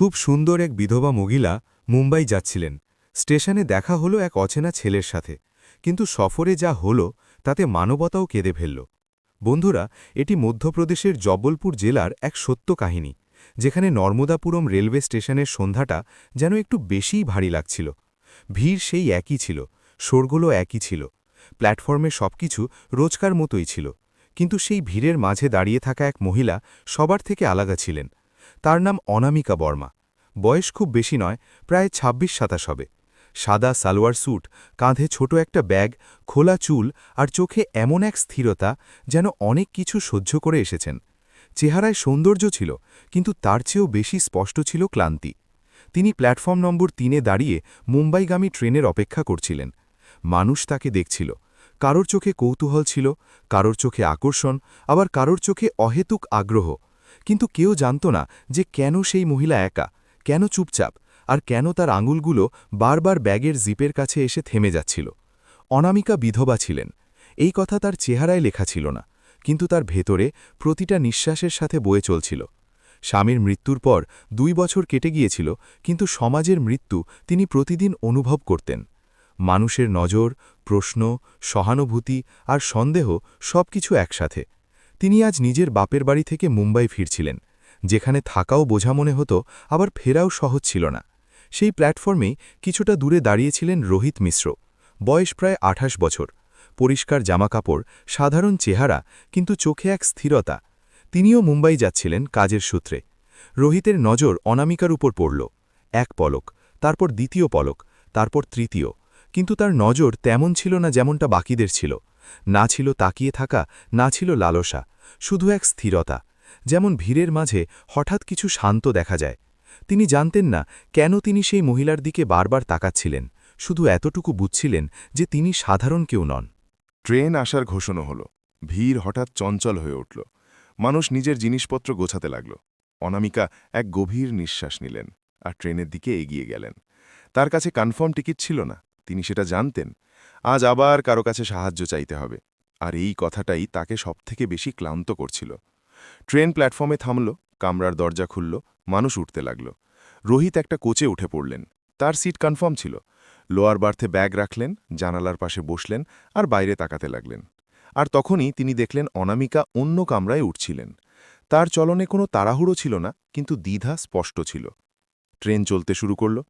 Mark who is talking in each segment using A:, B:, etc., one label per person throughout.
A: খুব সুন্দর এক বিধবা মহিলা মুম্বাই যাচ্ছিলেন। স্টেশনে দেখা হলো এক অচেনা ছেলের সাথে। কিন্তু সফরে যা হলো, তাতে মানবতাও কেঁদে ফেলল। বন্ধুরা, এটি মধ্যপ্রদেশের জব্বলপুর জেলার এক সত্য কাহিনী, যেখানে নর্মদাপুরম রেলওয়ে স্টেশনের সন্ধ্যাটা যেন একটু বেশিই ভারী লাগছিল। ভিড় সেই একই ছিল, শোরগোলও একই ছিল। প্ল্যাটফর্মে সবকিছু রোজকার মতোই ছিল। কিন্তু সেই ভিড়ের মাঝে দাঁড়িয়ে থাকা এক মহিলা সবার থেকে আলাদা ছিলেন। তার নাম অনামিকা বর্মা। বয়স খুব বেশি নয়, প্রায় ২৬ সাতাশ হবে। সাদা সালোয়ার স্যুট, কাঁধে ছোট একটা ব্যাগ, খোলা চুল আর চোখে এমন এক স্থিরতা যেন অনেক কিছু সহ্য করে এসেছেন। চেহারায় সৌন্দর্য ছিল, কিন্তু তার চেয়েও বেশি স্পষ্ট ছিল ক্লান্তি। তিনি প্ল্যাটফর্ম নম্বর তিনে দাঁড়িয়ে মুম্বাইগামী ট্রেনের অপেক্ষা করছিলেন। মানুষ তাকে দেখছিল। কারোর চোখে কৌতূহল ছিল, কারোর চোখে আকর্ষণ, আবার কারোর চোখে অহেতুক আগ্রহ। কিন্তু কেউ জানত না যে কেন সেই মহিলা একা, কেন চুপচাপ, আর কেন তার আঙুলগুলো বারবার ব্যাগের জিপের কাছে এসে থেমে যাচ্ছিল। অনামিকা বিধবা ছিলেন। এই কথা তার চেহারায় লেখা ছিল না, কিন্তু তার ভেতরে প্রতিটা নিঃশ্বাসের সাথে বয়ে চলছিল। স্বামীর মৃত্যুর পর দুই বছর কেটে গিয়েছিল, কিন্তু সমাজের মৃত্যু তিনি প্রতিদিন অনুভব করতেন। মানুষের নজর, প্রশ্ন, সহানুভূতি আর সন্দেহ সবকিছু একসাথে। তিনি আজ নিজের বাপের বাড়ি থেকে মুম্বাই ফিরছিলেন, যেখানে থাকাও বোঝা মনে হতো আবার ফেরাও সহজ ছিল না। সেই প্ল্যাটফর্মেই কিছুটা দূরে দাঁড়িয়েছিলেন রোহিত মিশ্র, বয়স প্রায় আঠাশ বছর, পরিষ্কার জামাকাপড়, সাধারণ চেহারা, কিন্তু চোখে এক স্থিরতা। তিনিও মুম্বাই যাচ্ছিলেন কাজের সূত্রে। রোহিতের নজর অনামিকার উপর পড়ল, এক পলক, তারপর দ্বিতীয় পলক, তারপর তৃতীয়, কিন্তু তার নজর তেমন ছিল না যেমনটা বাকিদের ছিল। না ছিল তাকিয়ে থাকা, না ছিল লালসা, শুধু এক স্থিরতা, যেমন ভিড়ের মাঝে হঠাৎ কিছু শান্ত দেখা যায়। তিনি জানতেন না কেন তিনি সেই মহিলার দিকে বারবার তাকাচ্ছিলেন, শুধু এতটুকু বুঝছিলেন যে তিনি সাধারণ কেউ নন।
B: ট্রেন আসার ঘোষণা হলো। ভিড় হঠাৎ চঞ্চল হয়ে উঠল। মানুষ নিজের জিনিসপত্র গোছাতে লাগল। অনামিকা এক গভীর নিঃশ্বাস নিলেন আর ট্রেনের দিকে এগিয়ে গেলেন। তার কাছে কনফার্ম টিকিট ছিল না। তিনি সেটা জানতেন আজ আবার কারও কাছে সাহায্য চাইতে হবে। আর এই কথাটাই তাকে সবথেকে বেশি ক্লান্ত করছিল। ট্রেন প্ল্যাটফর্মে থামল, কামরার দরজা খুলল, মানুষ উঠতে লাগল। রোহিত একটা কোচে উঠে পড়লেন। তার সিট কনফার্ম ছিল। লোয়ার বার্থে ব্যাগ রাখলেন, জানালার পাশে বসলেন আর বাইরে তাকাতে লাগলেন। আর তখনই তিনি দেখলেন অনামিকা অন্য কামরায় উঠছিলেন। তার চলনে কোনো তাড়াহুড়ো ছিল না, কিন্তু দ্বিধা স্পষ্ট ছিল। ট্রেন চলতে শুরু করল।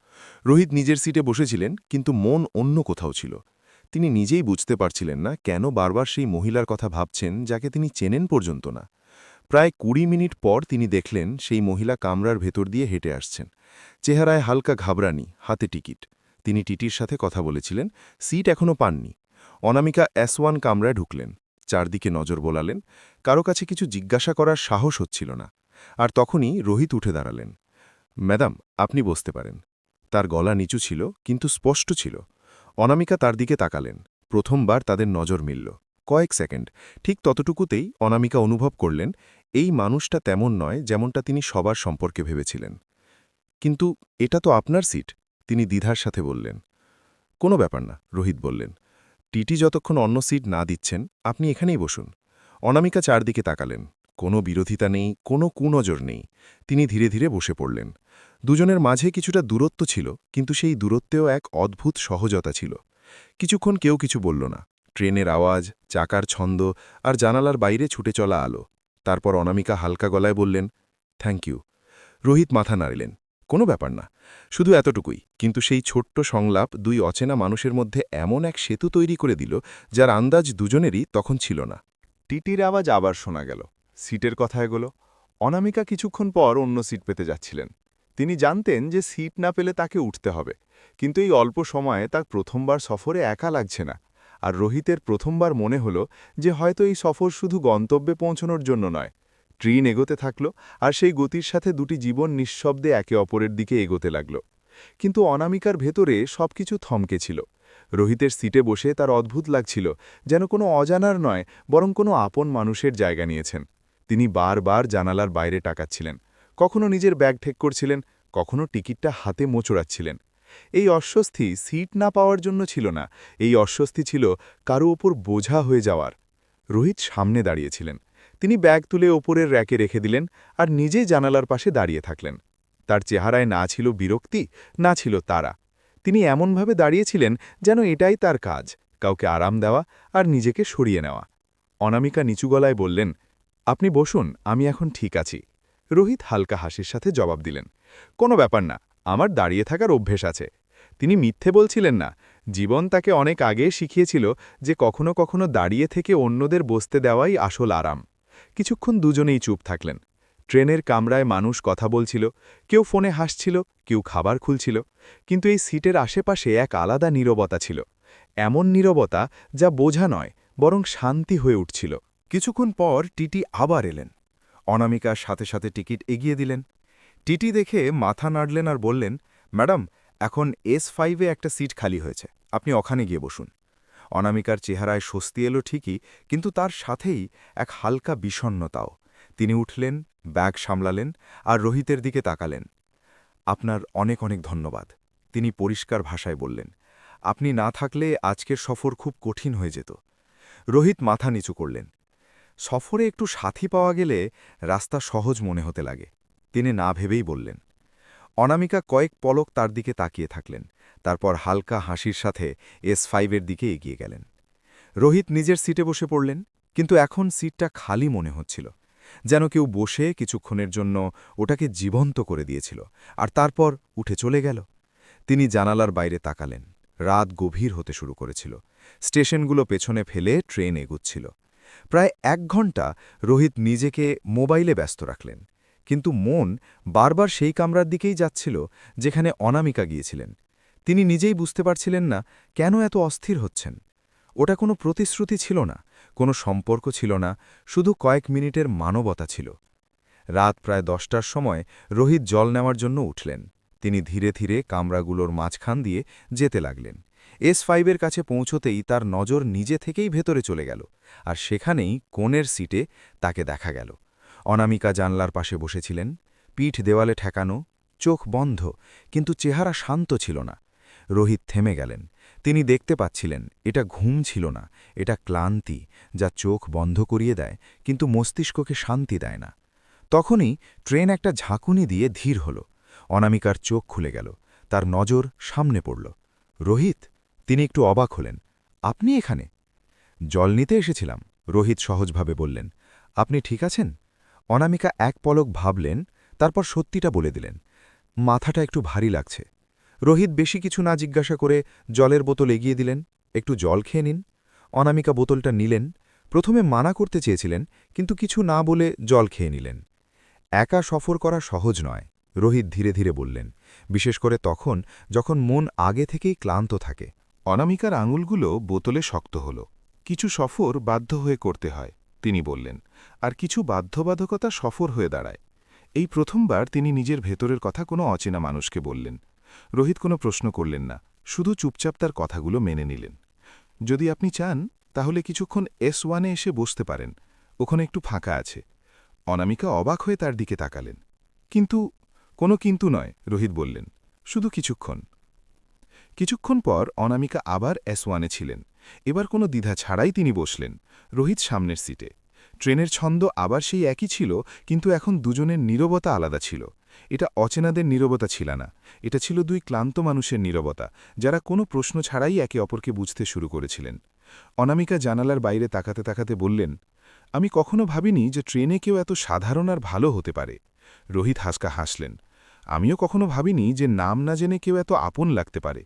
B: রোহিত নিজের সিটে বসেছিলেন, কিন্তু মন অন্য কোথাও ছিল। তিনি নিজেই বুঝতে পারছিলেন না কেন বারবার সেই মহিলার কথা ভাবছেন যাকে তিনি চেনেন পর্যন্ত না। প্রায় কুড়ি মিনিট পর তিনি দেখলেন সেই মহিলা কামরার ভেতর দিয়ে হেঁটে আসছেন। চেহারায় হালকা ঘাবরানি হাতে টিকিট। তিনি টিটির সাথে কথা বলেছিলেন, সিট এখনও পাননি। অনামিকা এস ওয়ান কামরায় ঢুকলেন, চারদিকে নজর বোলালেন, কারও কাছে কিছু জিজ্ঞাসা করার সাহস হচ্ছিল না। আর তখনই রোহিত উঠে দাঁড়ালেন, ম্যাডাম, আপনি বসতে পারেন। তার গলা নিচু ছিল, কিন্তু স্পষ্ট ছিল। অনামিকা তার দিকে তাকালেন। প্রথমবার তাদের নজর মিলল। কয়েক সেকেন্ড। ঠিক ততটুকুতেই অনামিকা অনুভব করলেন, এই মানুষটা তেমন নয় যেমনটা তিনি সবার সম্পর্কে ভেবেছিলেন। কিন্তু এটা তো আপনার সিট, তিনি দ্বিধার সাথে বললেন। কোনো ব্যাপার না, রোহিত বললেন। টিটি যতক্ষণ অন্য সিট না দিচ্ছেন, আপনি এখানেই বসুন। অনামিকা চারদিকে তাকালেন। কোনো বিরোধিতা নেই, কোনো কুনজর নেই। তিনি ধীরে ধীরে বসে পড়লেন। দুজনের মাঝে কিছুটা দূরত্ব ছিল, কিন্তু সেই দূরত্বেও এক অদ্ভুত সহজতা ছিল। কিছুক্ষণ কেউ কিছু বলল না। ট্রেনের আওয়াজ, চাকার ছন্দ আর জানালার বাইরে ছুটে চলা আলো। তারপর অনামিকা হালকা গলায় বললেন থ্যাংক ইউ রোহিত মাথা নাড়িলেন। কোনো ব্যাপার না। শুধু এতটুকুই। কিন্তু সেই ছোট্ট সংলাপ দুই অচেনা মানুষের মধ্যে এমন এক সেতু তৈরি করে দিল, যার আন্দাজ দুজনেরই তখন ছিল না।
C: টিটির আওয়াজ আবার শোনা গেল। সিটের কথা এগোলো। অনামিকা কিছুক্ষণ পর অন্য সিট পেতে যাচ্ছিলেন। তিনি জানতেন যে সিট না পেলে তাকে উঠতে হবে। কিন্তু এই অল্প সময়ে তার প্রথমবার সফরে একা লাগছে না। আর রোহিতের প্রথমবার মনে হল যে হয়তো এই সফর শুধু গন্তব্যে পৌঁছনোর জন্য নয়। ট্রেন এগোতে থাকল আর সেই গতির সাথে দুটি জীবন নিঃশব্দে একে অপরের দিকে এগোতে লাগল। কিন্তু অনামিকার ভেতরে সবকিছু থমকে ছিল। রোহিতের সিটে বসে তার অদ্ভুত লাগছিল যেন কোনো অজানার নয়, বরং কোনো আপন মানুষের জায়গা নিয়েছেন। তিনি বারবার জানালার বাইরে টাকাচ্ছিলেন। কখনো নিজের ব্যাগ ঠেক করছিলেন, কখনো টিকিটটা হাতে মোচড়াচ্ছিলেন। এই অস্বস্তি সিট না পাওয়ার জন্য ছিল না, এই অস্বস্তি ছিল কারও ওপর বোঝা হয়ে যাওয়ার। রোহিত সামনে দাঁড়িয়েছিলেন। তিনি ব্যাগ তুলে ওপরের র্যাকে রেখে দিলেন আর নিজেই জানালার পাশে দাঁড়িয়ে থাকলেন। তার চেহারায় না ছিল বিরক্তি, না ছিল তারা তিনি এমনভাবে দাঁড়িয়েছিলেন যেন এটাই তার কাজ, কাউকে আরাম দেওয়া আর নিজেকে সরিয়ে নেওয়া। অনামিকা নিচু গলায় বললেন আপনি বসুন, আমি এখন ঠিক আছি। রোহিত হালকা হাসির সাথে জবাব দিলেন, কোনো ব্যাপার না, আমার দাঁড়িয়ে থাকার অভ্যেস আছে। তিনি মিথ্যে বলছিলেন না, জীবন তাকে অনেক আগে শিখিয়েছিল যে কখনো কখনো দাঁড়িয়ে থেকে অন্যদের বসতে দেওয়াই আসল আরাম। কিছুক্ষণ দুজনেই চুপ থাকলেন। ট্রেনের কামরায় মানুষ কথা বলছিল, কেউ ফোনে হাসছিল, কেউ খাবার খুলছিল, কিন্তু এই সিটের আশেপাশে এক আলাদা নীরবতা ছিল। এমন নীরবতা যা বোঝা নয়, বরং শান্তি হয়ে উঠছিল।
A: কিছুক্ষণ পর টিটি আবার এলেন। অনামিকার সাথে সাথে টিকিট এগিয়ে দিলেন। টিটি দেখে মাথা নাড়লেন আর বললেন, ম্যাডাম, এখন এস ফাইভে একটা সিট খালি হয়েছে। আপনি ওখানে গিয়ে বসুন। অনামিকার চেহারায় স্বস্তি এলো ঠিকই, কিন্তু তার সাথেই এক হালকা বিষণ্নতাও তিনি উঠলেন, ব্যাগ সামলালেন আর রোহিতের দিকে তাকালেন। আপনার অনেক অনেক ধন্যবাদ। তিনি পরিষ্কার ভাষায় বললেন, আপনি না থাকলে আজকের সফর খুব কঠিন হয়ে যেত। রোহিত মাথা নিচু করলেন। সফরে একটু সাথী পাওয়া গেলে রাস্তা সহজ মনে হতে লাগে। তিনি না ভেবেই বললেন। অনামিকা কয়েক পলক তার দিকে তাকিয়ে থাকলেন, তারপর হালকা হাসির সাথে এস ফাইভের দিকে এগিয়ে গেলেন। রোহিত নিজের সিটে বসে পড়লেন, কিন্তু এখন সিটটা খালি মনে হচ্ছিল, যেন কেউ বসে কিছুক্ষণের জন্য ওটাকে জীবন্ত করে দিয়েছিল, আর তারপর উঠে চলে গেল। তিনি জানালার বাইরে তাকালেন, রাত গভীর হতে শুরু করেছিল। স্টেশনগুলো পেছনে ফেলে ট্রেন এগুচ্ছিল। প্রায় এক ঘণ্টা রোহিত নিজেকে মোবাইলে ব্যস্ত রাখলেন। কিন্তু মন বারবার সেই কামরার দিকেই যাচ্ছিল যেখানে অনামিকা গিয়েছিলেন। তিনি নিজেই বুঝতে পারছিলেন না কেন এত অস্থির হচ্ছেন। ওটা কোনো প্রতিশ্রুতি ছিল না, কোনো সম্পর্ক ছিল না, শুধু কয়েক মিনিটের মানবতা ছিল। রাত প্রায় দশটার সময় রোহিত জল নেওয়ার জন্য উঠলেন। তিনি ধীরে ধীরে কামরাগুলোর মাঝখান দিয়ে যেতে লাগলেন। এস ফাইভের কাছে পৌঁছতেই তার নজর নিজে থেকেই ভেতরে চলে গেল, আর সেখানেই কোণের সিটে তাকে দেখা গেল। অনামিকা জানলার পাশে বসেছিলেন, পিঠ দেওয়ালে ঠেকানো, চোখ বন্ধ, কিন্তু চেহারা শান্ত ছিল না। রোহিত থেমে গেলেন। তিনি দেখতে পাচ্ছিলেন, এটা ঘুম ছিল না, এটা ক্লান্তি, যা চোখ বন্ধ করিয়ে দেয়, কিন্তু মস্তিষ্ককে শান্তি দেয় না। তখনই ট্রেন একটা ঝাঁকুনি দিয়ে ধীর হল। অনামিকার চোখ খুলে গেল, তার নজর সামনে পড়ল। রোহিত? তিনি একটু অবাক হলেন। আপনি এখানে? জল নিতে এসেছিলাম, রোহিত সহজভাবে বললেন। আপনি ঠিক আছেন? অনামিকা এক পলক ভাবলেন, তারপর সত্যিটা বলে দিলেন। মাথাটা একটু ভারী লাগছে। রোহিত বেশি কিছু না জিজ্ঞাসা করে জলের বোতল এগিয়ে দিলেন। একটু জল খেয়ে নিন। অনামিকা বোতলটা নিলেন। প্রথমে মানা করতে চেয়েছিলেন, কিন্তু কিছু না বলে জল খেয়ে নিলেন। একা সফর করা সহজ নয়, রোহিত ধীরে ধীরে বললেন। বিশেষ করে তখন, যখন মন আগে থেকেই ক্লান্ত থাকে।
B: অনামিকার আঙুলগুলো বোতলে শক্ত হল। কিছু সফর বাধ্য হয়ে করতে হয়, তিনি বললেন, আর কিছু বাধ্যবাধকতা সফর হয়ে দাঁড়ায়। এই প্রথমবার তিনি নিজের ভেতরের কথা কোনো অচেনা মানুষকে বললেন। রোহিত কোনো প্রশ্ন করলেন না, শুধু চুপচাপ তার কথাগুলো মেনে নিলেন। যদি আপনি চান, তাহলে কিছুক্ষণ এস ওয়ানে এসে বসতে পারেন, ওখানে একটু ফাঁকা আছে। অনামিকা অবাক হয়ে তার দিকে তাকালেন। কিন্তু, কোনো কিন্তু নয়, রোহিত বললেন, শুধু কিছুক্ষণ। কিছুক্ষণ পর অনামিকা আবার এস ওয়ানে ছিলেন। এবার কোনো দ্বিধা ছাড়াই তিনি বসলেন, রোহিত সামনের সিটে। ট্রেনের ছন্দ আবার সেই একই ছিল, কিন্তু এখন দুজনের নীরবতা আলাদা ছিল। এটা অচেনাদের নীরবতা ছিল না। এটা ছিল দুই ক্লান্ত মানুষের নীরবতা, যারা কোনো প্রশ্ন ছাড়াই একে অপরকে বুঝতে শুরু করেছিলেন। অনামিকা জানালার বাইরে তাকাতে তাকাতে বললেন, আমি কখনো ভাবিনি যে ট্রেনে কেউ এত সাধারণ আর ভালো হতে পারে। রোহিত হাসকা হাসলেন, আমিও কখনো ভাবিনি যে নাম না জেনে কেউ এত আপন লাগতে পারে।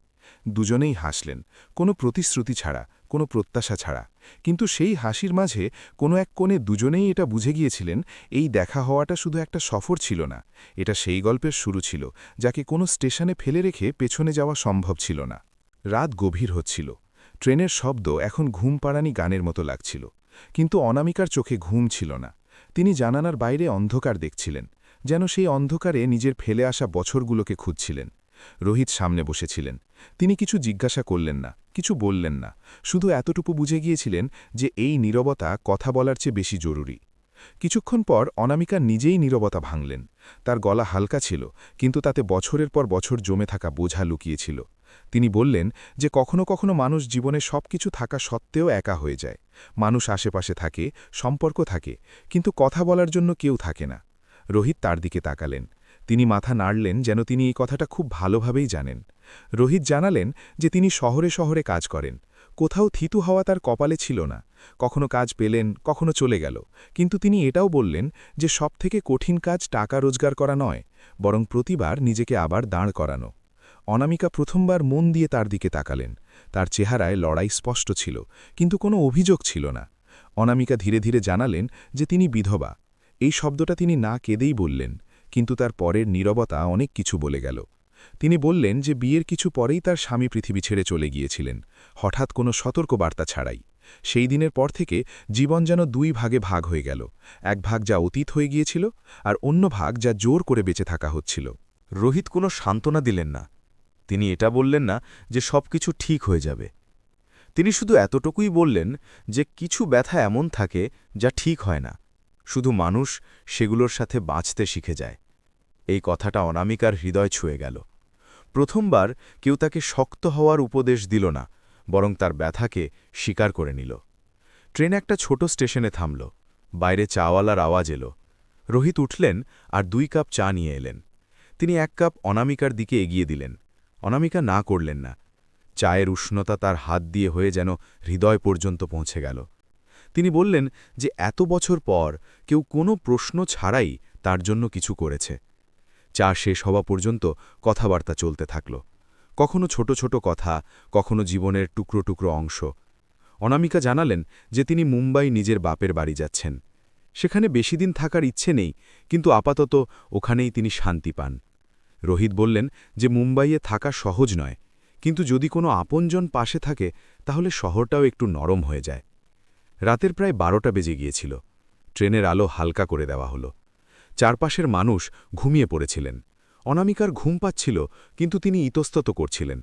B: দুজনেই হাসলেন, কোনো প্রতিশ্রুতি ছাড়া, কোনো প্রত্যাশা ছাড়া। কিন্তু সেই হাসির মাঝে কোনো এক কোণে দুজনেই এটা বুঝে গিয়েছিলেন, এই দেখা হওয়াটা শুধু একটা সফর ছিল না, এটা সেই গল্পের শুরু ছিল, যাকে কোনো স্টেশনে ফেলে রেখে পেছনে যাওয়া সম্ভব ছিল না। রাত গভীর হচ্ছিল, ট্রেনের শব্দ এখন ঘুম পাড়ানি গানের মতো লাগছিল, কিন্তু অনামিকার চোখে ঘুম ছিল না, তিনি জানানার বাইরে অন্ধকার দেখছিলেন, যেন সেই অন্ধকারে নিজের ফেলে আসা বছরগুলোকে খুঁজছিলেন। রোহিত সামনে বসেছিলেন। তিনি কিছু জিজ্ঞাসা করলেন না, কিছু বললেন না। শুধু এতটুকু বুঝে গিয়েছিলেন যে এই নীরবতা কথা বলার চেয়ে বেশি জরুরি। কিছুক্ষণ পর অনামিকা নিজেই নীরবতা ভাঙলেন। তার গলা হালকা ছিল, কিন্তু তাতে বছরের পর বছর জমে থাকা বোঝা লুকিয়েছিল। তিনি বললেন যে কখনো কখনো মানুষ জীবনে সব কিছু থাকা সত্ত্বেও একা হয়ে যায়। মানুষ আশেপাশে থাকে, সম্পর্ক থাকে, কিন্তু কথা বলার জন্য কেউ থাকে না। রোহিত তার দিকে তাকালেন।
A: তিনি মাথা নাড়লেন যেন তিনি এই কথাটা খুব ভালোভাবেই জানেন। রোহিত জানালেন যে তিনি শহরে শহরে কাজ করেন। কোথাও থিতু হওয়া তার কপালে ছিল না। কখনো কাজ পেলেন, কখনো চলে গেল। কিন্তু তিনি এটাও বললেন যে সবথেকে কঠিন কাজ টাকা রোজগার করা নয়, বরং প্রতিবার নিজেকে আবার দাঁড় করানো। অনামিকা প্রথমবার মন দিয়ে তার দিকে তাকালেন। তার চেহারায় লড়াই স্পষ্ট ছিল, কিন্তু কোনো অভিযোগ ছিল না। অনামিকা ধীরে ধীরে জানালেন যে তিনি বিধবা। এই শব্দটা তিনি না কেঁদেই বললেন। কিন্তু তার পরের নীরবতা অনেক কিছু বলে গেল। তিনি বললেন যে বিয়ের কিছু পরেই তার স্বামী পৃথিবী ছেড়ে চলে গিয়েছিলেন, হঠাৎ কোনো সতর্কবার্তা ছাড়াই। সেই দিনের পর থেকে জীবন যেন দুই ভাগে ভাগ হয়ে গেল, এক ভাগ যা অতীত হয়ে গিয়েছিল আর অন্য ভাগ যা জোর করে বেঁচে থাকা হচ্ছিল।
D: রোহিত কোনো সান্ত্বনা দিলেন না। তিনি এটা বললেন না যে সব কিছু ঠিক হয়ে যাবে। তিনি শুধু এতটুকুই বললেন যে কিছু ব্যথা এমন থাকে যা ঠিক হয় না। শুধু মানুষ সেগুলোর সাথে বাঁচতে শিখে যায়। এই কথাটা অনামিকার হৃদয় ছুঁয়ে গেল। প্রথমবার কেউ তাকে শক্ত হওয়ার উপদেশ দিল না, বরং তার ব্যথাকে স্বীকার করে নিল। ট্রেন একটা ছোট স্টেশনে থামল। বাইরে চাওয়ালার আওয়াজ এলো। রোহিত উঠলেন আর দুই কাপ চা নিয়ে এলেন। তিনি এক কাপ অনামিকার দিকে এগিয়ে দিলেন। অনামিকা না করলেন না। চায়ের উষ্ণতা তার হাত দিয়ে হয়ে যেন হৃদয় পর্যন্ত পৌঁছে গেল। তিনি বললেন যে, এত বছর পর কেউ কোনো প্রশ্ন ছাড়াই তার জন্য কিছু করেছে। চা শেষ হওয়া পর্যন্ত কথাবার্তা চলতে থাকল। কখনো ছোট ছোট কথা, কখনো জীবনের টুকরো টুকরো অংশ। অনামিকা জানালেন যে তিনি মুম্বাই নিজের বাপের বাড়ি যাচ্ছেন। সেখানে বেশি দিন থাকার ইচ্ছে নেই, কিন্তু আপাতত ওখানেই তিনি শান্তি পান। রোহিত বললেন যে মুম্বাইয়ে থাকা সহজ নয়, কিন্তু যদি কোনো আপনজন পাশে থাকে, তাহলে শহরটাও একটু নরম হয়ে যায়। রাতের প্রায় বারোটা বেজে গিয়েছিল। ট্রেনের আলো হালকা করে দেওয়া হলো। চারপাশের মানুষ ঘুমিয়ে পড়েছিলেন। অনামিকার ঘুম পাচ্ছিল, কিন্তু তিনি ইতস্তত করছিলেন।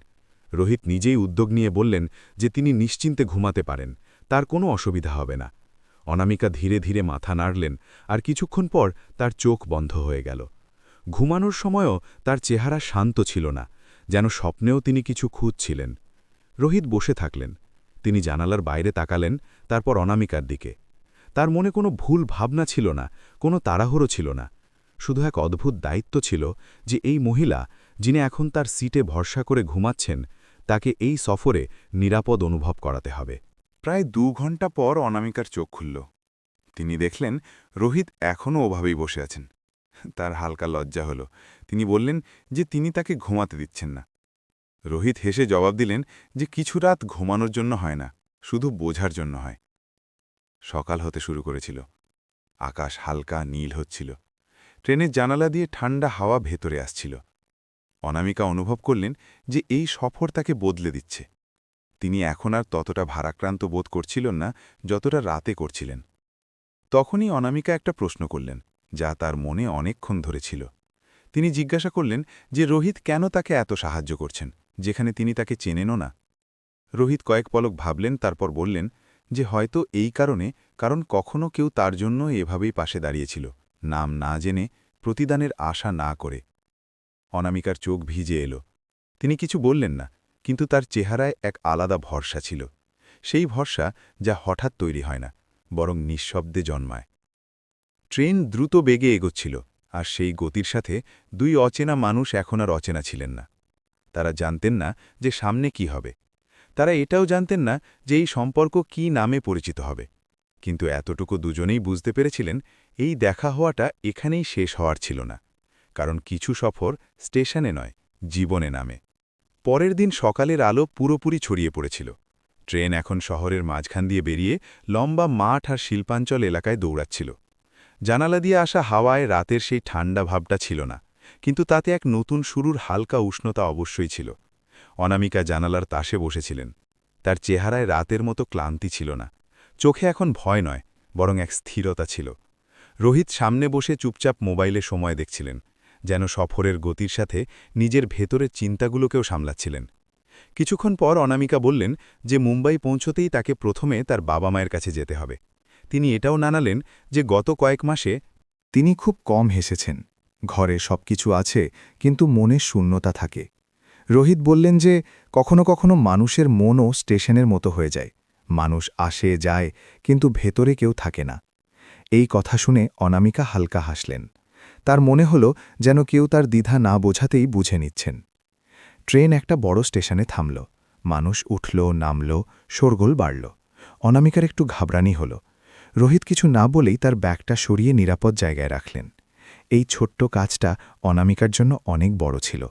D: রোহিত নিজেই উদ্যোগ নিয়ে বললেন যে তিনি নিশ্চিন্তে ঘুমাতে পারেন, তার কোনো অসুবিধা হবে না। অনামিকা ধীরে ধীরে মাথা নাড়লেন, আর কিছুক্ষণ পর তার চোখ বন্ধ হয়ে গেল। ঘুমানোর সময়ও তার চেহারা শান্ত ছিল না, যেন স্বপ্নেও তিনি কিছু খুঁজছিলেন। রোহিত বসে থাকলেন। তিনি জানালার বাইরে তাকালেন, তারপর অনামিকার দিকে। তার মনে কোনো ভুল ভাবনা ছিল না, কোনো তাড়াহুড়ো ছিল না। শুধু এক অদ্ভুত দায়িত্ব ছিল যে এই মহিলা, যিনি এখন তার সিটে ভরসা করে ঘুমাচ্ছেন, তাকে এই সফরে নিরাপদ অনুভব করাতে হবে।
A: প্রায় দু ঘণ্টা পর অনামিকার চোখ খুলল। তিনি দেখলেন, রোহিত এখনও ওভাবেই বসে আছেন। তার হালকা লজ্জা হল। তিনি বললেন যে তিনি তাকে ঘুমাতে দিচ্ছেন না। রোহিত হেসে জবাব দিলেন যে কিছু রাত ঘুমানোর জন্য হয় না, শুধু বোঝার জন্য হয়। সকাল হতে শুরু করেছিল। আকাশ হালকা নীল হচ্ছিল। ট্রেনের জানালা দিয়ে ঠান্ডা হাওয়া ভেতরে আসছিল। অনামিকা অনুভব করলেন যে এই সফর তাকে বদলে দিচ্ছে। তিনি এখন আর ততটা ভারাক্রান্ত বোধ করছিলেন না যতটা রাতে করছিলেন। তখনই অনামিকা একটা প্রশ্ন করলেন, যা তার মনে অনেকক্ষণ ধরে ছিল। তিনি জিজ্ঞাসা করলেন যে রোহিত কেন তাকে এত সাহায্য করছেন, যেখানে তিনি তাকে চেনেনও না। রোহিত কয়েক পলক ভাবলেন, তারপর বললেন যে হয়তো এই কারণে, কারণ কখনো কেউ তার জন্য এভাবেই পাশে দাঁড়িয়েছিল। নাম না জেনে প্রতিদানের আশা না করে অনামিকার চোখ ভিজে এলো। তিনি কিছু বললেন না, কিন্তু তার চেহারায় এক আলাদা ভরসা ছিল। সেই ভরসা যা হঠাৎ তৈরি হয় না, বরং নিঃশব্দে জন্মায়। ট্রেন দ্রুত বেগে এগোচ্ছিল, আর সেই গতির সাথে দুই অচেনা মানুষ এখন আর অচেনা ছিলেন না। তারা জানতেন না যে সামনে কি হবে। তারা এটাও জানতেন না যে এই সম্পর্ক কি নামে পরিচিত হবে। কিন্তু এতটুকু দুজনেই বুঝতে পেরেছিলেন, এই দেখা হওয়াটা এখানেই শেষ হওয়ার ছিল না। কারণ কিছু সফর স্টেশনে নয়, জীবনে নামে। পরের দিন সকালের আলো পুরোপুরি ছড়িয়ে পড়েছিল। ট্রেন এখন শহরের মাঝখান দিয়ে বেরিয়ে লম্বা মাঠ আর শিল্পাঞ্চল এলাকায় দৌড়াচ্ছিল। জানালা দিয়ে আসা হাওয়ায় রাতের সেই ঠান্ডা ভাবটা ছিল না, কিন্তু তাতে এক নতুন শুরুর হালকা উষ্ণতা অবশ্যই ছিল। অনামিকা জানালার তাসে বসেছিলেন। তার চেহারায় রাতের মতো ক্লান্তি ছিল না। চোখে এখন ভয় নয়, বরং এক স্থিরতা ছিল। রোহিত সামনে বসে চুপচাপ মোবাইলে সময় দেখছিলেন, যেন সফরের গতির সাথে নিজের ভেতরের চিন্তাগুলোকেও সামলাচ্ছিলেন। কিছুক্ষণ পর অনামিকা বললেন যে মুম্বাই পৌঁছতেই তাকে প্রথমে তার বাবা মায়ের কাছে যেতে হবে। তিনি এটাও নানালেন যে গত কয়েক মাসে
E: তিনি খুব কম হেসেছেন। ঘরে সবকিছু আছে, কিন্তু মনে শূন্যতা থাকে। রোহিত বললেন যে, কখনো কখনো মানুষের মনও স্টেশনের মতো হয়ে যায়। মানুষ আসে, যায়, কিন্তু ভেতরে কেউ থাকে না। এই কথা শুনে অনামিকা হালকা হাসলেন।
F: তার মনে হলো যেন কেউ তার দ্বিধা না বোঝাতেই বুঝে নিচ্ছেন। ট্রেন একটা বড় স্টেশনে থামল। মানুষ উঠল, নামল, শোরগোল বাড়ল। অনামিকার একটু ঘাবড়ানি হল। রোহিত কিছু না বলেই তার ব্যাগটা সরিয়ে নিরাপদ জায়গায় রাখলেন। এই ছোট্ট কাজটা অনামিকার জন্য অনেক বড় ছিল।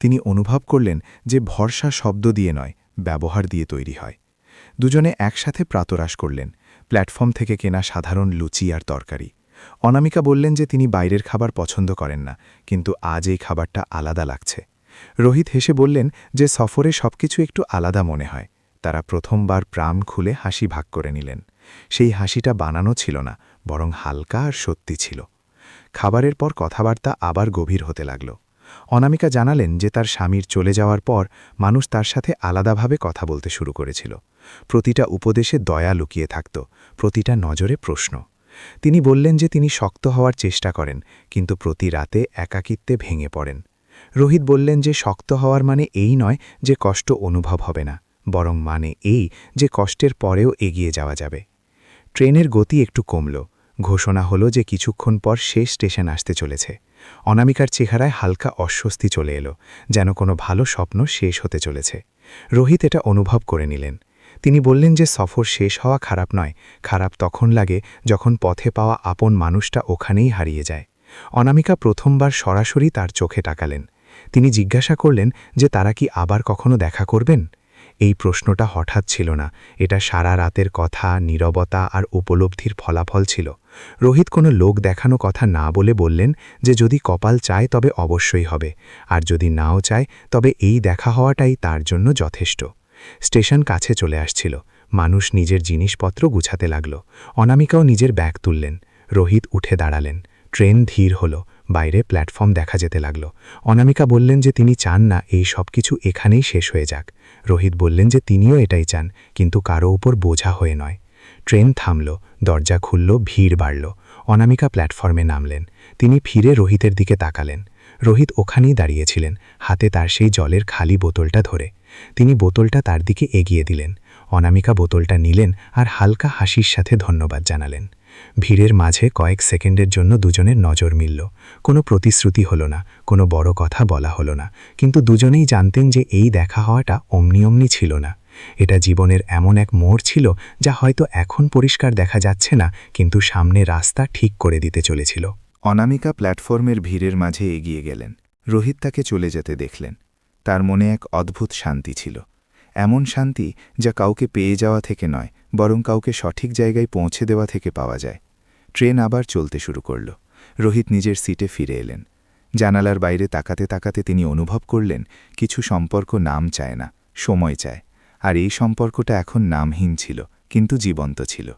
F: তিনি অনুভব করলেন যে ভরসা শব্দ দিয়ে নয়, ব্যবহার দিয়ে তৈরি হয়। দুজনে একসাথে প্রাতরাশ করলেন। প্ল্যাটফর্ম থেকে কেনা সাধারণ লুচি আর তরকারি। অনামিকা বললেন যে তিনি বাইরের খাবার পছন্দ করেন না, কিন্তু আজ এই খাবারটা আলাদা লাগছে। রোহিত হেসে বললেন যে সফরে সবকিছু একটু আলাদা মনে হয়। তারা প্রথমবার প্রাণ খুলে হাসি ভাগ করে নিলেন। সেই হাসিটা বানানো ছিল না, বরং হালকা আর সত্যি ছিল। খাবারের পর কথাবার্তা আবার গভীর হতে লাগল। অনামিকা জানালেন যে তার স্বামীর চলে যাওয়ার পর মানুষ তার সাথে আলাদাভাবে কথা বলতে শুরু করেছিল। প্রতিটা উপদেশে দয়া লুকিয়ে থাকত, প্রতিটা নজরে প্রশ্ন। তিনি বললেন যে তিনি শক্ত হওয়ার চেষ্টা করেন, কিন্তু প্রতি রাতে একাকিত্বে ভেঙে পড়েন। রোহিত বললেন যে শক্ত হওয়ার মানে এই নয় যে কষ্ট অনুভব হবে না, বরং মানে এই যে কষ্টের পরেও এগিয়ে যাওয়া যাবে। ট্রেনের গতি একটু কমল ঘোষণা হলো যে কিছুক্ষণ পর শেষ স্টেশন আসতে চলেছে। অনামিকার চেহারায় হালকা অস্বস্তি চলে এলো, যেন কোনো ভালো স্বপ্ন শেষ হতে চলেছে। রোহিত এটা অনুভব করে নিলেন। তিনি বললেন যে সফর শেষ হওয়া খারাপ নয়, খারাপ তখন লাগে যখন পথে পাওয়া আপন মানুষটা ওখানেই হারিয়ে যায়। অনামিকা প্রথমবার সরাসরি তার চোখে টাকালেন তিনি জিজ্ঞাসা করলেন যে তারা কি আবার কখনো দেখা করবেন? এই প্রশ্নটা হঠাৎ ছিল না। এটা সারা রাতের কথা, নীরবতা আর উপলব্ধির ফলাফল ছিল। রোহিত কোনো লোক দেখানো কথা না বলে বললেন যে যদি কপাল চায় তবে অবশ্যই হবে, আর যদি নাও চায় তবে এই দেখা হওয়াটাই তার জন্য যথেষ্ট। স্টেশন কাছে চলে আসছিল। মানুষ নিজের জিনিসপত্র গুছাতে লাগল। অনামিকাও নিজের ব্যাগ তুললেন। রোহিত উঠে দাঁড়ালেন। ট্রেন ধীর হল। বাইরে প্ল্যাটফর্ম দেখা যেতে লাগল। অনামিকা বললেন যে তিনি চান না, এই সব কিছু এখানেই শেষ হয়ে যাক। রোহিত বললেন যে তিনিও এটাই চান, কিন্তু কারও উপর বোঝা হয়ে নয়। ট্রেন থামল, দরজা খুলল, ভিড় বাড়ল। অনামিকা প্ল্যাটফর্মে নামলেন। তিনি ফিরে রোহিতের দিকে তাকালেন। রোহিত ওখানেই দাঁড়িয়েছিলেন, হাতে তার সেই জলের খালি বোতলটা ধরে। তিনি বোতলটা তার দিকে এগিয়ে দিলেন। অনামিকা বোতলটা নিলেন আর হালকা হাসির সাথে ধন্যবাদ জানালেন। ভিড়ের মাঝে কয়েক সেকেন্ডের জন্য দুজনের নজর মিলল। কোনো প্রতিশ্রুতি হলো না, কোনো বড় কথা বলা হলো না, কিন্তু দুজনেই জানতেন যে এই দেখা হওয়াটা অমনি অমনি ছিল না। এটা জীবনের এমন এক মোড় ছিল যা হয়তো এখন পরিষ্কার দেখা যাচ্ছে না, কিন্তু সামনে রাস্তা ঠিক করে দিতে চলেছিল।
A: অনামিকা প্ল্যাটফর্মের ভিড়ের মাঝে এগিয়ে গেলেন। রোহিত তাকে চলে যেতে দেখলেন। তার মনে এক অদ্ভুত শান্তি ছিল। এমন শান্তি যা কাউকে পেয়ে যাওয়া থেকে নয়, বরং কাউকে সঠিক জায়গায় পৌঁছে দেওয়া থেকে পাওয়া যায়। ট্রেন আবার চলতে শুরু করল। রোহিত নিজের সিটে ফিরে এলেন। জানালার বাইরে তাকাতে তাকাতে তিনি অনুভব করলেন, কিছু সম্পর্ক নাম চায় না, সময় চায়। আর এই সম্পর্কটা এখন নামহীন ছিল, কিন্তু জীবন্ত ছিল।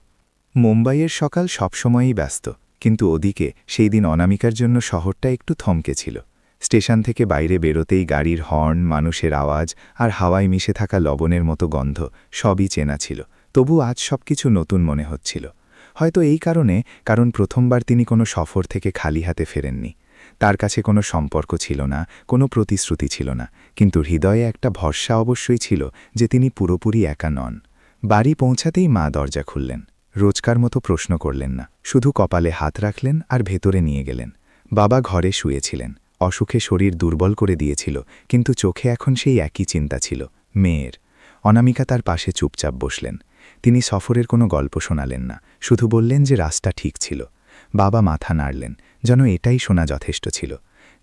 A: মুম্বাইয়ের সকাল সবসময়ই ব্যস্ত, কিন্তু ওদিকে সেই দিন অনামিকার জন্য শহরটা একটু থমকে ছিল। স্টেশন থেকে বাইরে বেরোতেই গাড়ির হর্ন, মানুষের আওয়াজ আর হাওয়ায় মিশে থাকা লবণের মতো গন্ধ সবই চেনা ছিল। তবু আজ সবকিছু নতুন মনে হচ্ছিল। হয়তো এই কারণে কারণ প্রথমবার তিনি কোনো সফর থেকে খালি হাতে ফেরেননি। তার কাছে কোনো সম্পর্ক ছিল না, কোনো প্রতিশ্রুতি ছিল না, কিন্তু হৃদয়ে একটা ভরসা অবশ্যই ছিল যে তিনি পুরোপুরি একা নন। বাড়ি পৌঁছাতেই মা দরজা খুললেন। রোজকার মতো প্রশ্ন করলেন না, শুধু কপালে হাত রাখলেন আর ভেতরে নিয়ে গেলেন। বাবা ঘরে শুয়েছিলেন। অসুখে শরীর দুর্বল করে দিয়েছিল, কিন্তু চোখে এখন সেই একই চিন্তা ছিল, মেয়ের। অনামিকা তার পাশে চুপচাপ বসলেন। তিনি সফরের কোনো গল্প শোনালেন না, শুধু বললেন যে রাস্তা ঠিক ছিল। বাবা মাথা নাড়লেন, যেন এটাই শোনা যথেষ্ট ছিল।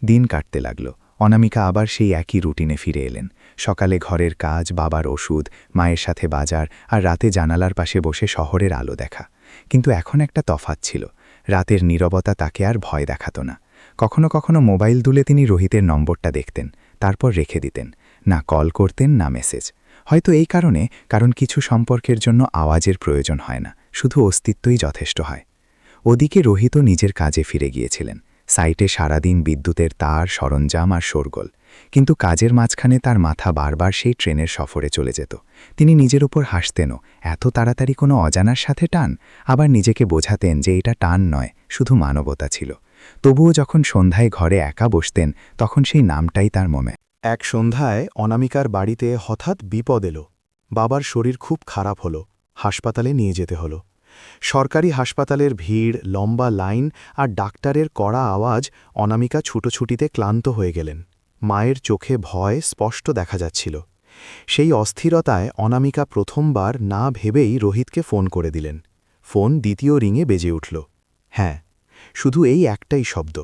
A: দিন কাটতে লাগল, অনামিকা আবার সেই একই রুটিনে ফিরে এলেন। সকালে ঘরের কাজ, বাবার ওষুধ, মায়ের সাথে বাজার আর রাতে জানালার পাশে বসে শহরের আলো দেখা। কিন্তু এখন একটা তফাত ছিল, রাতের নীরবতা তাকে আর ভয় দেখাত না। কখনো কখনো মোবাইল দুলে তিনি রোহিতের নম্বরটা দেখতেন, তারপর রেখে দিতেন, না কল করতেন, না মেসেজ। হয়তো এই কারণে কারণ কিছু সম্পর্কের জন্য আওয়াজের প্রয়োজন হয় না, শুধু অস্তিত্বই যথেষ্ট হয়। ওদিকে রোহিতও নিজের কাজে ফিরে গিয়েছিলেন, সাইটে সারাদিন বিদ্যুতের তার, সরঞ্জাম আর শোরগোল। কিন্তু কাজের মাঝখানে তার মাথা বারবার সেই ট্রেনের সফরে চলে যেত। তিনি নিজের ওপর হাসতেনও, এত তাড়াতাড়ি কোনো অজানার সাথে টান? আবার নিজেকে বোঝাতেন যে এটা টান নয়, শুধু মানবতা ছিল। তবুও যখন সন্ধ্যায় ঘরে একা বসতেন, তখন সেই নামটাই তার মনে।
F: এক সন্ধ্যায় অনামিকার বাড়িতে হঠাৎ বিপদ এলো। বাবার শরীর খুব খারাপ হলো। হাসপাতালে নিয়ে যেতে হলো। সরকারি হাসপাতালের ভিড়, লম্বা লাইন আর ডাক্তারের কড়া আওয়াজ অনামিকা ছুটোছুটিতে ক্লান্ত হয়ে গেলেন। মায়ের চোখে ভয় স্পষ্ট দেখা যাচ্ছিল। সেই অস্থিরতায় অনামিকা প্রথমবার না ভেবেই রোহিতকে ফোন করে দিলেন। ফোন দ্বিতীয় রিঙে বেজে উঠল। হ্যাঁ শুধু এই একটাই শব্দ।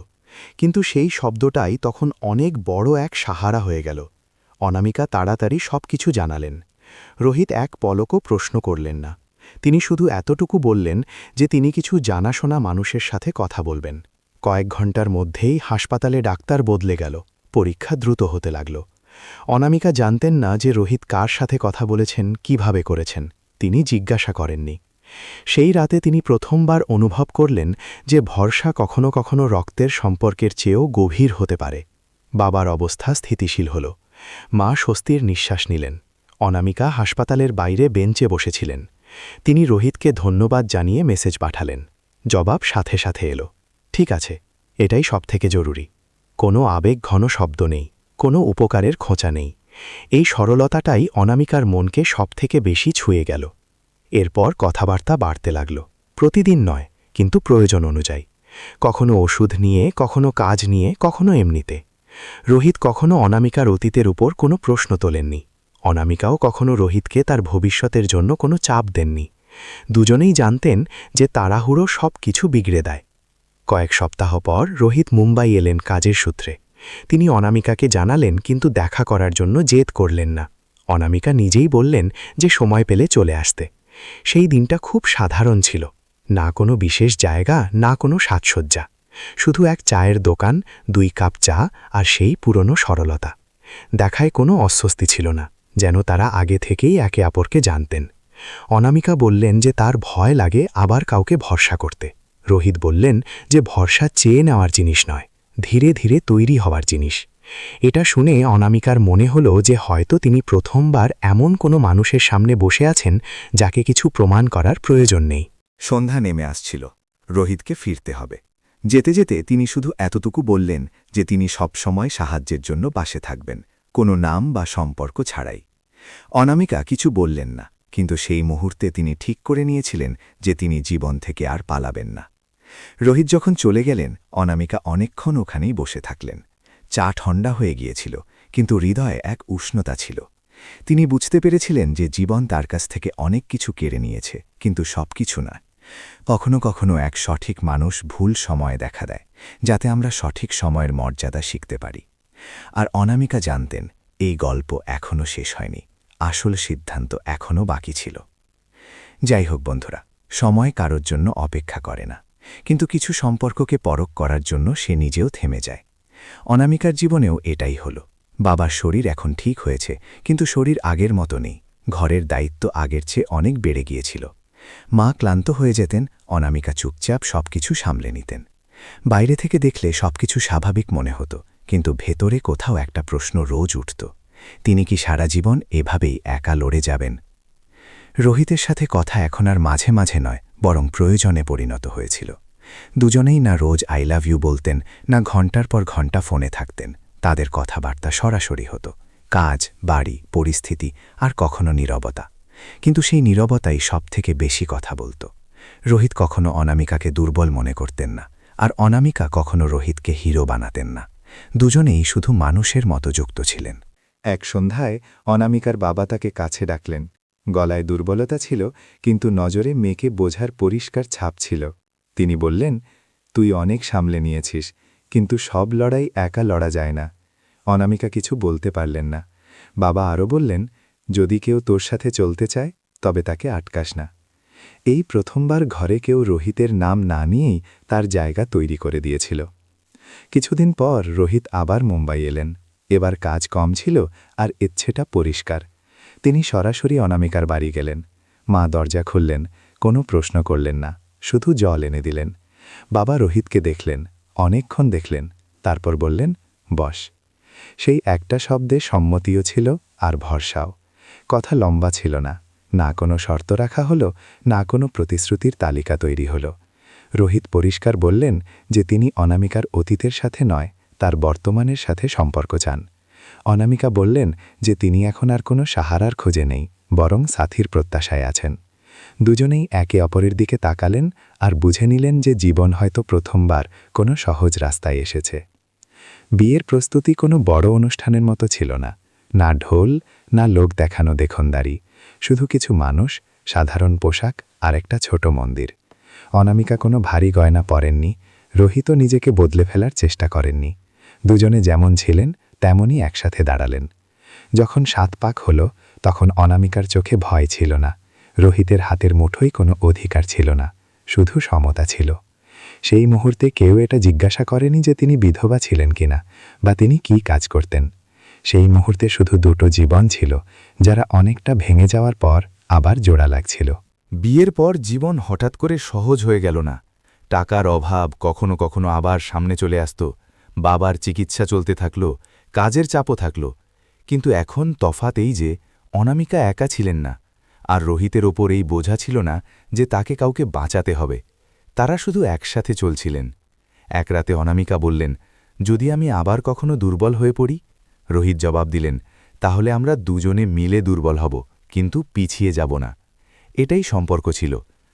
F: কিন্তু সেই শব্দটাই তখন অনেক বড় এক সাহারা হয়ে গেল। অনামিকা তাড়াতাড়ি সব কিছু জানালেন। রোহিত এক পলকও প্রশ্ন করলেন না। তিনি শুধু এতটুকু বললেন যে তিনি কিছু জানাশোনা মানুষের সাথে কথা বলবেন। কয়েক ঘণ্টার মধ্যেই হাসপাতালে ডাক্তার বদলে গেল। পরীক্ষা দ্রুত হতে লাগল। অনামিকা জানতেন না যে রোহিত কার সাথে কথা বলেছেন, কীভাবে করেছেন। তিনি জিজ্ঞাসা করেননি। সেই রাতে তিনি প্রথমবার অনুভব করলেন যে ভরসা কখনো কখনো রক্তের সম্পর্কের চেয়েও গভীর হতে পারে। বাবার অবস্থা স্থিতিশীল হল। মা স্বস্তির নিঃশ্বাস নিলেন। অনামিকা হাসপাতালের বাইরে বেঞ্চে বসেছিলেন। তিনি রোহিতকে ধন্যবাদ জানিয়ে মেসেজ পাঠালেন। জবাব সাথে সাথে এলো। ঠিক আছে, এটাই সবথেকে জরুরি। কোনো আবেগ ঘন শব্দ নেই, কোনো উপকারের খোঁচা নেই। এই সরলতাটাই অনামিকার মনকে সবথেকে বেশি ছুঁয়ে গেল। এরপর কথাবার্তা বাড়তে লাগল। প্রতিদিন নয়, কিন্তু প্রয়োজন অনুযায়ী। কখনো ওষুধ নিয়ে, কখনো কাজ নিয়ে, কখনো এমনিতে। রোহিত কখনো অনামিকার অতীতের উপর কোনো প্রশ্ন তোলেননি। অনামিকাও কখনো রোহিতকে তার ভবিষ্যতের জন্য কোনো চাপ দেননি। দুজনেই জানতেন যে তাড়াহুড়ো সব কিছু বিগড়ে দেয়। কয়েক সপ্তাহ পর রোহিত মুম্বাই এলেন কাজের সূত্রে। তিনি অনামিকাকে জানালেন, কিন্তু দেখা করার জন্য জেদ করলেন না। অনামিকা নিজেই বললেন যে সময় পেলে চলে আসতে। সেই দিনটা খুব সাধারণ ছিল। না কোনো বিশেষ জায়গা, না কোনো সাজসজ্জা। শুধু এক চায়ের দোকান, দুই কাপ চা আর সেই পুরনো সরলতা। দেখায় কোনো অস্বস্তি ছিল না, যেন তারা আগে থেকেই একে অপরকে জানতেন। অনামিকা বললেন যে তার ভয় লাগে আবার কাউকে ভরসা করতে। রোহিত বললেন যে ভরসা চেয়ে নেওয়ার জিনিস নয়, ধীরে ধীরে তৈরি হওয়ার জিনিস। এটা শুনে অনামিকার মনে হল যে হয়তো তিনি প্রথমবার এমন কোনো মানুষের সামনে বসে আছেন যাকে কিছু প্রমাণ করার প্রয়োজন নেই।
A: সন্ধ্যা নেমে আসছিল। রোহিতকে ফিরতে হবে। যেতে যেতে তিনি শুধু এতটুকু বললেন যে তিনি সবসময় সাহায্যের জন্য পাশে থাকবেন, কোনো নাম বা সম্পর্ক ছাড়াই। অনামিকা কিছু বললেন না, কিন্তু সেই মুহূর্তে তিনি ঠিক করে নিয়েছিলেন যে তিনি জীবন থেকে আর পালাবেন না। রোহিত যখন চলে গেলেন, অনামিকা অনেকক্ষণ ওখানেই বসে থাকলেন। চা ঠান্ডা হয়ে গিয়েছিল, কিন্তু হৃদয়ে এক উষ্ণতা ছিল। তিনি বুঝতে পেরেছিলেন যে জীবন তার কাছ থেকে অনেক কিছু কেড়ে নিয়েছে, কিন্তু সব কিছু না। কখনো কখনো এক সঠিক মানুষ ভুল সময়ে দেখা দেয়, যাতে আমরা সঠিক সময়ের মর্যাদা শিখতে পারি। আর অনামিকা জানতেন, এই গল্প এখনও শেষ হয়নি, আসল সিদ্ধান্ত এখনও বাকি ছিল। যাই হোক বন্ধুরা, সময় কারোর জন্য অপেক্ষা করে না, কিন্তু কিছু সম্পর্ককে পরক করার জন্য সে নিজেও থেমে যায়। অনামিকার জীবনেও এটাই হল। বাবার শরীর এখন ঠিক হয়েছে, কিন্তু শরীর আগের মতো নেই। ঘরের দায়িত্ব আগের চেয়ে অনেক বেড়ে গিয়েছিল। মা ক্লান্ত হয়ে যেতেন, অনামিকা চুপচাপ সবকিছু সামলে নিতেন। বাইরে থেকে দেখলে সবকিছু স্বাভাবিক মনে হতো, কিন্তু ভেতরে কোথাও একটা প্রশ্ন রোজ উঠত। তিনি কি সারা জীবন এভাবেই একা লড়ে যাবেন? রোহিতের সাথে কথা এখন আর মাঝে মাঝে নয়, বরং প্রয়োজনে পরিণত হয়েছিল। দুজনেই না রোজ আই লাভ ইউ বলতেন, না ঘণ্টার পর ঘণ্টা ফোনে থাকতেন। তাদের কথাবার্তা সরাসরি হতো। কাজ, বাড়ি, পরিস্থিতি আর কখনো নীরবতা। কিন্তু সেই নীরবতাই সবথেকে বেশি কথা বলত। রোহিত কখনো অনামিকাকে দুর্বল মনে করতেন না আর অনামিকা কখনো রোহিতকে হিরো বানাতেন না। দুজনেই শুধু মানুষের মতো যুক্ত ছিলেন।
F: এক সন্ধ্যায় অনামিকার বাবা তাকে কাছে ডাকলেন। গলায় দুর্বলতা ছিল, কিন্তু নজরে মেয়েকে বোঝার পরিষ্কার ছাপ ছিল। তিনি বললেন, তুই অনেক সামলে নিয়েছিস, কিন্তু সব লড়াই একা লড়া যায় না। অনামিকা কিছু বলতে পারলেন না। বাবা আরও বললেন, যদি কেউ তোর সাথে চলতে চায়, তবে তাকে আটকাস না। এই প্রথমবার ঘরে কেউ রোহিতের নাম না নিয়েই তার জায়গা তৈরি করে দিয়েছিল। কিছুদিন পর রোহিত আবার মুম্বাই এলেন। এবার কাজ কম ছিল আর ইচ্ছেটা পরিষ্কার। তিনি সরাসরি অনামিকার বাড়ি গেলেন। মা দরজা খুললেন, কোনো প্রশ্ন করলেন না। শুধু জল এনে দিলেন। বাবা রোহিতকে দেখলেন, অনেকক্ষণ দেখলেন, তারপর বললেন, বস। সেই একটা শব্দে সম্মতিও ছিল আর ভরসাও। কথা লম্বা ছিল না। না কোনো শর্ত রাখা হলো, না কোনো প্রতিশ্রুতির তালিকা তৈরি হলো। রোহিত পরিষ্কার বললেন যে তিনি অনামিকার অতীতের সাথে নয়, তার বর্তমানের সাথে সম্পর্ক চান। অনামিকা বললেন যে তিনি এখন আর কোনো সাহারার খোঁজে নেই, বরং সাথীর প্রত্যাশায় আছেন। দুজনেই একে অপরের দিকে তাকালেন আর বুঝে নিলেন যে জীবন হয়তো প্রথমবার কোনো সহজ রাস্তায় এসেছে। বিয়ের প্রস্তুতি কোনো বড় অনুষ্ঠানের মতো ছিল না। না ঢোল, না লোক দেখানো দেখনদারি। শুধু কিছু মানুষ, সাধারণ পোশাক আর একটা ছোট মন্দির। অনামিকা কোনো ভারী গয়না পরেননি। রোহিত নিজেকে বদলে ফেলার চেষ্টা করেননি। দুজনে যেমন ছিলেন, তেমনই একসাথে দাঁড়ালেন। যখন সাত পাক হল, তখন অনামিকার চোখে ভয় ছিল না। রোহিতের হাতের মুঠোই কোনো অধিকার ছিল না, শুধু সমতা ছিল। সেই মুহূর্তে কেউ এটা জিজ্ঞাসা করেনি যে তিনি বিধবা ছিলেন কিনা বা তিনি কি কাজ করতেন। সেই মুহূর্তে শুধু দুটো জীবন ছিল, যারা অনেকটা ভেঙে যাওয়ার পর আবার জোড়া লাগছিল।
A: বিয়ের পর জীবন হঠাৎ করে সহজ হয়ে গেল না। টাকার অভাব কখনো কখনো আবার সামনে চলে আসত, বাবার চিকিৎসা চলতে থাকল, কাজের চাপও থাকল। কিন্তু এখন তফাৎ এই যে, অনামিকা একা ছিলেন না। আর রোহিতের ওপর এই বোঝা ছিল না যে তাকে কাউকে বাঁচাতে হবে। তারা শুধু একসাথে চলছিলেন। এক রাতে অনামিকা বললেন, যদি আমি আবার কখনো দুর্বল হয়ে পড়ি? রোহিত জবাব দিলেন, তাহলে আমরা দুজনে মিলে দুর্বল হব, কিন্তু পিছিয়ে যাব না। এটাই সম্পর্ক ছিল,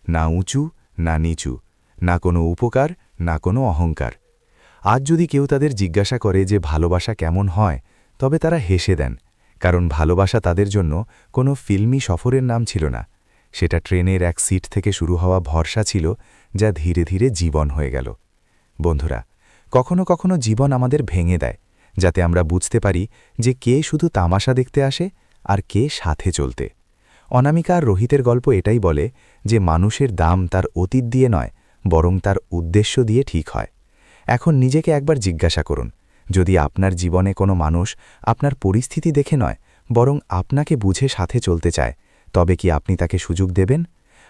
A: না উঁচু, না নিচু, না কোনো উপকার, না কোনো অহংকার। আজ যদি কেউ তাদের জিজ্ঞাসা করে যে ভালোবাসা কেমন হয়, তবে তারা হেসে দেন। কারণ ভালোবাসা তাদের জন্য কোনো ফিল্মি সফরের নাম ছিল না। সেটা ট্রেনের এক সিট থেকে শুরু হওয়া ভরসা ছিল যা ধীরে ধীরে জীবন হয়ে গেল। বন্ধুরা, কখনো কখনো জীবন আমাদের ভেঙে দেয়, যাতে আমরা বুঝতে পারি যে কে শুধু তামাশা দেখতে আসে আর কে সাথে চলতে। অনামিকা আর রোহিতের গল্প এটাই বলে যে মানুষের দাম তার অতীত দিয়ে নয়, বরং তার উদ্দেশ্য দিয়ে ঠিক হয়। এখন নিজেকে একবার জিজ্ঞাসা করুন যদি আপনার জীবনে কোনো মানুষ আপনার পরিস্থিতি দেখে নয়, বরং আপনাকে বুঝে সাথে চলতে চায়, তবে কি আপনি তাকে সুযোগ দেবেন?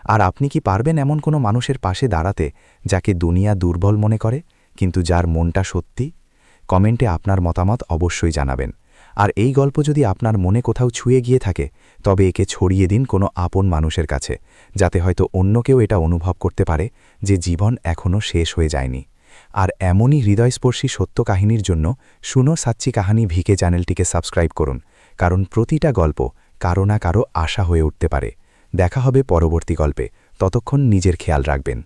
A: আর আপনি কি পারবেন এমন কোনো মানুষের পাশে দাঁড়াতে যাকে দুনিয়া দুর্বল মনে করে, কিন্তু যার মনটা সত্যি? কমেন্টে আপনার মতামত অবশ্যই জানাবেন। আর এই গল্প যদি আপনার মনে কোথাও ছুঁয়ে গিয়ে থাকে, তবে একে ছড়িয়ে দিন কোনো আপন মানুষের কাছে, যাতে হয়তো অন্য কেউ এটা অনুভব করতে পারে যে জীবন এখনও শেষ হয়ে যায়নি। আর এমনই হৃদয়স্পর্শী সত্য কাহিনীর জন্য শুনো সাচ্চি কাহানি ভিকে চ্যানেলটিকে সাবস্ক্রাইব করুন, কারণ প্রতিটা গল্প কারও না কারও আশা হয়ে উঠতে পারে। দেখা হবে পরবর্তী গল্পে। ততক্ষণ নিজের খেয়াল রাখবেন।